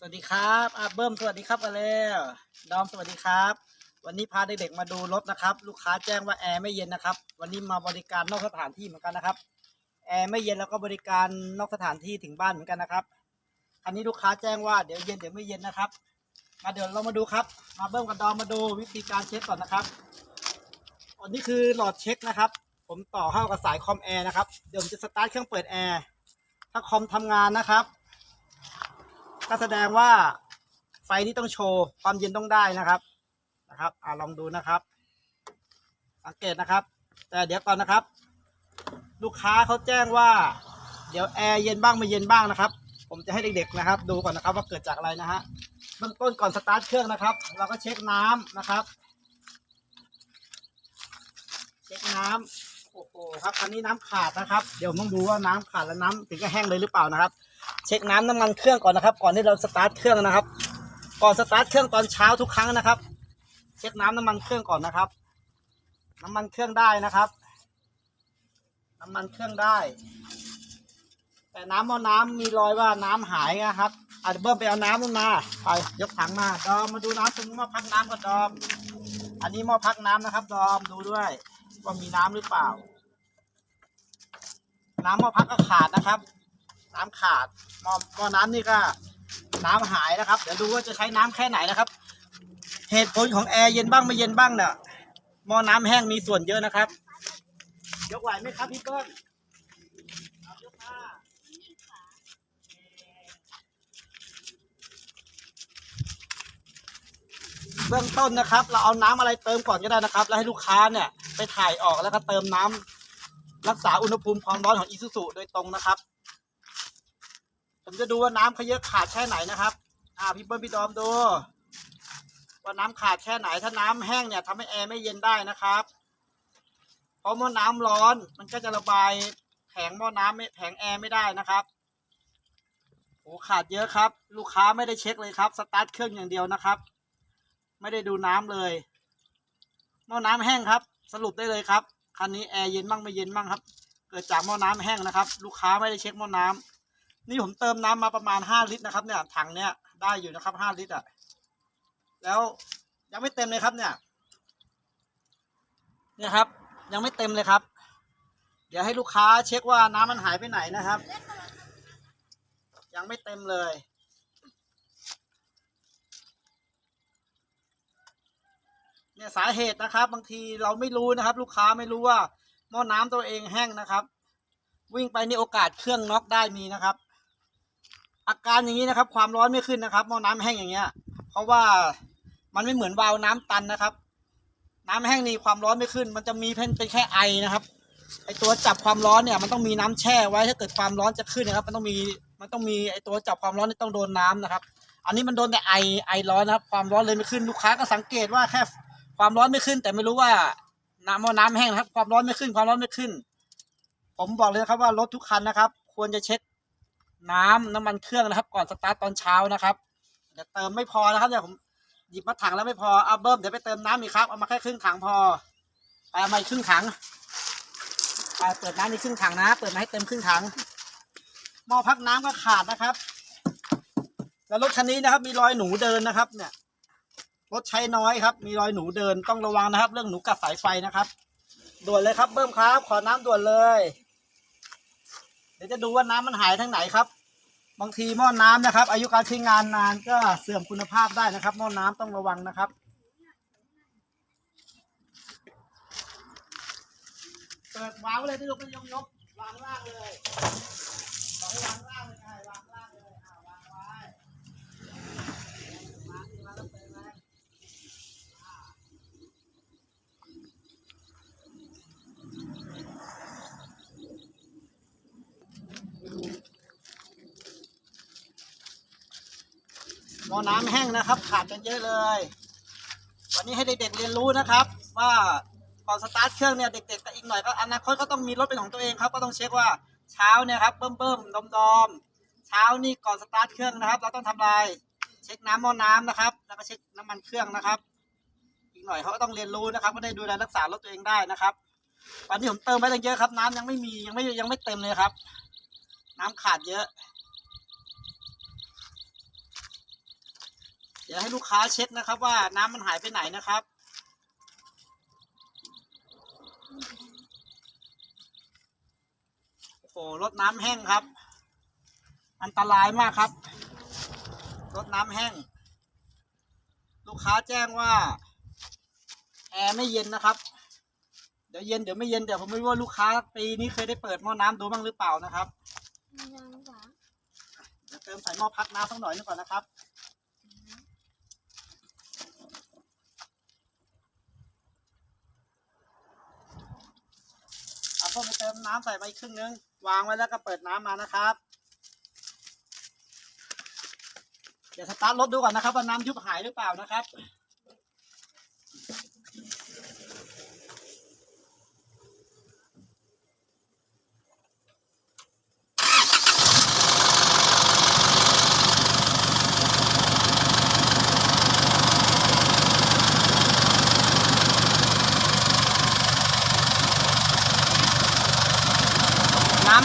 สวัสดีครับอาเบิ้มสวัสดีครับกันแล้วดอมสวัสดีครับ วันนี้พาเด็กๆมาดูรถนะครับ ลูกค้าแจ้งว่าแอร์ไม่เย็นนะครับ วันนี้มาบริการนอกสถานที่เหมือนกันนะครับแอร์ไม่เย็นแล้วก็บริการนอกสถานที่ถึงบ้านเหมือนกันนะครับคันนี้ลูกค้าแจ้งว่าเดี๋ยวเย็นเดี๋ยวไม่เย็นนะครับ มาเดี๋ยวเรามาดูครับ มาเบิ้มกับดอมมาดูวิธีการเช็คก่อนนะครับอันนี้คือหลอดเช็คนะครับ ผมต่อเข้ากับสายคอมแอร์นะครับเดี๋ยวผมจะสตาร์ทเครื่องเปิดแอร์ถ้าคอมทำงานนะครับ ก็แสดงว่าไฟนี้ต้องโชว์ความเย็นต้องได้นะครับนะครับอ่าลองดูนะครับสังเกตนะครับ แต่เดี๋ยวก่อนนะครับ ลูกค้าเขาแจ้งว่า เดี๋ยวแอร์เย็นบ้างไม่เย็นบ้างนะครับ ผมจะให้เด็กๆนะครับ ดูก่อนนะครับว่าเกิดจากอะไรนะฮะเบื้องต้นก่อนสตาร์ทเครื่องนะครับ เราก็เช็คน้ำนะครับ เช็คน้ำ โอ้โหครับอันนี้น้ำขาดนะครับ เดี๋ยวต้องดูว่าน้ำขาดแล้วน้ำถึงจะแห้งเลยหรือเปล่านะครับ เช็คน้ำน้ำมันเครื่องก่อนนะครับ ก่อนที่เราสตาร์ทเครื่องนะครับ ก่อนสตาร์ทเครื่องตอนเช้าทุกครั้งนะครับ เช็คน้ำน้ำมันเครื่องก่อนนะครับ น้ำมันเครื่องได้นะครับ น้ำมันเครื่องได้ แต่น้ำเอาน้ำมีรอยว่าน้ำหายนะครับอาจจะเบิ้มไปเอาน้ำลงมาไปยกถังมาดอมมาดูน้ำตรงนี้หม้อพักน้ำก่อนดอมอันนี้หม้อพักน้ำนะครับ ดอมดูด้วย ว่ามีน้ำหรือเปล่า น้ำหม้อพักก็ขาดนะครับ น้ำขาดหม้อหม้อน้ำนี่ก็ น้ำหายนะครับ เดี๋ยวดูว่าจะใช้น้ำแค่ไหนนะครับ เหตุผลของแอร์เย็นบ้างไม่เย็นบ้างเนี่ยหม้อน้ำแห้งมีส่วนเยอะนะครับยกไหวไหมครับพี่เปิ้ลยกมา เบื้องต้นนะครับ เราเอาน้ำอะไรเติมก่อนก็ได้นะครับ แล้วให้ลูกค้าเนี่ยไปถ่ายออกแล้วก็เติมน้ำรักษาอุณหภูมิความร้อนของอีซูซูโดยตรงนะครับ ผมจะดูว่าน้ำเขาเยอะขาดแค่ไหนนะครับ อ่าพี่เปิ้ลพี่ดอมดูว่าน้ำขาดแค่ไหนถ้าน้ำแห้งเนี่ยทำให้แอร์ไม่เย็นได้นะครับเพราะเมื่อน้ำร้อนมันก็จะระบายแผงหม้อน้ำไม่แผงแอร์ไม่ได้นะครับโอ้ขาดเยอะครับ ลูกค้าไม่ได้เช็คเลยครับสตาร์ทเครื่องอย่างเดียวนะครับ ไม่ได้ดูน้ำเลยหม้อน้ำแห้งครับ สรุปได้เลยครับคันนี้แอร์เย็นบ้างไม่เย็นบ้างครับ เกิดจากหม้อน้ำแห้งนะครับ ลูกค้าไม่ได้เช็คหม้อน้ำนี่ผมเติมน้ำมาประมาณห้าลิตรนะครับ เนี่ยถังเนี่ยได้อยู่นะครับห้าลิตรอะแล้วยังไม่เต็มเลยครับเนี่ยเนี่ยครับ ยังไม่เต็มเลยครับ เดี๋ยวให้ลูกค้าเช็คว่าน้ำมันหายไปไหนนะครับ ยังไม่เต็มเลย เนี่ยสาเหตุนะครับ บางทีเราไม่รู้นะครับ ลูกค้าไม่รู้ว่าหม้อน้ำตัวเองแห้งนะครับ วิ่งไปนี่โอกาสเครื่องน็อกได้มีนะครับ อาการอย่างนี้นะครับ ความร้อนไม่ขึ้นนะครับหม้อน้ำแห้งอย่างเงี้ย เพราะว่ามันไม่เหมือนวาล์วน้ำตันนะครับ น้ำแห้งนี่ความร้อนไม่ขึ้น มันจะมีเพียงเป็นแค่ไอนะครับไอตัวจับความร้อนเนี่ยมันต้องมีน้ำแช่ไว้ถ้าเกิดความร้อนจะขึ้นนะครับ มันต้องมีมันต้องมีไอตัวจับความร้อนนี่ต้องโดนน้ำนะครับ อันนี้มันโดนแต่ไอไอร้อนนะครับ ความร้อนเลยไม่ขึ้นลูกค้าก็สังเกตว่าแค่ ความร้อนไม่ขึ้น แต่ไม่รู้ว่าน้ำหม้อน้ำแห้งนะครับ ความร้อนไม่ขึ้น ความร้อนไม่ขึ้น ผมบอกเลยครับว่ารถทุกคันนะครับ ควรจะเช็คน้ำน้ำมันเครื่องนะครับ ก่อนสตาร์ทตอนเช้านะครับเดี๋ยวเติมไม่พอนะครับเดี๋ยวผมหยิบมาถังแล้วไม่พอเอาเบิ้มเดี๋ยวไปเติมน้ำอีกครับเอามาแค่ครึ่งถังพอไปเอามาครึ่งถังไปเปิดน้ำในครึ่งถังนะ เปิดมาให้เต็มครึ่งถังหม้อพักน้ำก็ขาดนะครับ แล้วรถคันนี้นะครับ มีรอยหนูเดินนะครับ เนี่ย รถใช้น้อยครับ มีรอยหนูเดินต้องระวังนะครับ เรื่องหนูกัดสายไฟนะครับ ด่วนเลยครับเบิ้มครับ ขอน้ำด่วนเลย เดี๋ยวจะดูว่าน้ำมันหายทางไหนครับ บางทีหม้อน้ำนะครับ อายุการใช้งานนานก็เสื่อมคุณภาพได้นะครับ หม้อน้ำต้องระวังนะครับ เปิดวางไว้เลยที่ลูกไม่ยกยกวางล่างเลยบอกให้วางล่างเลยไงวางล่างเลยอ่าวางไว้วางนี่วางแล้วเปิดเลย หม้อน้ำแห้งนะครับ ขาดกันเยอะเลย วันนี้ให้เด็กๆเรียนรู้นะครับ ว่าก่อนสตาร์ทเครื่องเนี่ยเด็กๆก็อีกหน่อยก็อนาคตก็ต้องมีรถเป็นของตัวเองครับ ก็ต้องเช็คว่าเช้าเนี่ยครับเบิ่มเบิ่มดอมดอมๆเช้านี่ก่อนสตาร์ทเครื่องนะครับ เราต้องทำลายเช็คน้ำหม้อน้ำนะครับ แล้วก็เช็คน้ำมันเครื่องนะครับ อีกหน่อยเขาก็ต้องเรียนรู้นะครับ ก็ได้ดูแลรักษารถตัวเองได้นะครับวันนี้ผมเติมไปตั้งเยอะครับ น้ำยังไม่มียังไม่ยังไม่เต็มเลยครับ น้ำขาดเยอะ เดี๋ยวให้ลูกค้าเช็คนะครับ ว่าน้ำมันหายไปไหนนะครับ โอ้โหรถน้ำแห้งครับ อันตรายมากครับรถน้ำแห้ง ลูกค้าแจ้งว่าแอร์ไม่เย็นนะครับ เดี๋ยวเย็นเดี๋ยวไม่เย็นแต่ผมไม่รู้ว่าลูกค้าปีนี้เคยได้เปิดหม้อน้ำดูบ้างหรือเปล่านะครับยังหวานเดี๋ยวเติมใส่หม้อพักน้ำสักหน่อยนึงก่อนนะครับ พวกไปเติมน้ำใส่ไปครึ่งนึง วางไว้แล้วก็เปิดน้ำมานะครับ เดี๋ยวสตาร์ทรถดูก่อนนะครับว่าน้ำยุบหายหรือเปล่านะครับ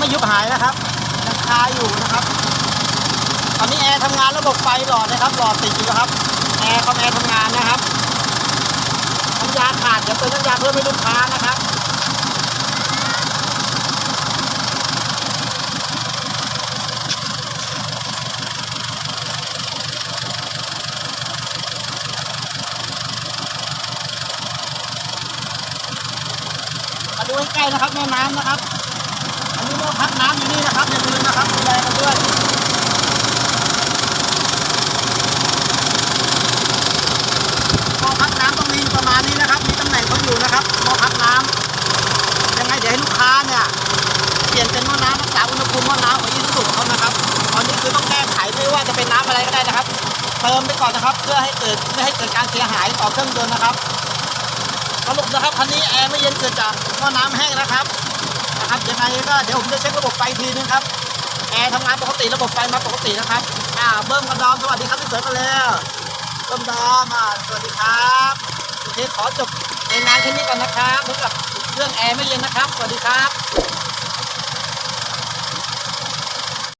ไม่ยุบหายนะครับยังคาอยู่นะครับตอนนี้แอร์ทำงานระบบไฟหลอดนะครับหลอดติดอยู่นะครับแอร์คอมแอร์ทำงานนะครับน้ำยาขาดเดี๋ยวเติมน้ำยาเพิ่มให้ลูกค้านะครับมาดูใใกล้นะครับแม่น้ำนะครับ น้ำอยู่นี่นะครับอย่าลืมนะครับดูแลกันด้วยหม้อพักน้ำต้องมีอยู่ประมาณนี้นะครับ มีตำแหน่งเขาอยู่นะครับหม้อพักน้ำยังไงเดี๋ยวให้ลูกค้าเนี่ยเปลี่ยนเป็นหม้อน้ำรักษาอุณหภูมิหม้อน้ำของอีสุของเขานะครับตอนนี้คือต้องแก้ไขไม่ว่าจะเป็นน้ำอะไรก็ได้นะครับ เติมไปก่อนนะครับ เพื่อให้เกิดไม่ให้เกิดการเสียหายต่อเครื่องยนต์นะครับสรุปนะครับคันนี้แอร์ไม่เย็นเกิดจากหม้อน้ำแห้งนะครับ นะครับยังไงก็เดี๋ยวผมจะเช็คระบบไฟทีนึงครับแอร์ทำงานปกติระบบไฟมาปกตินะครับอ่าเบิ้มกับดอมสวัสดีครับพี่เสือกันแล้วเบิ้มดอมอ่าสวัสดีครับโอเคขอจบในงานแค่นี้ก่อนนะครับสำหรับเรื่องแอร์ไม่เย็นนะครับ สวัสดีครับ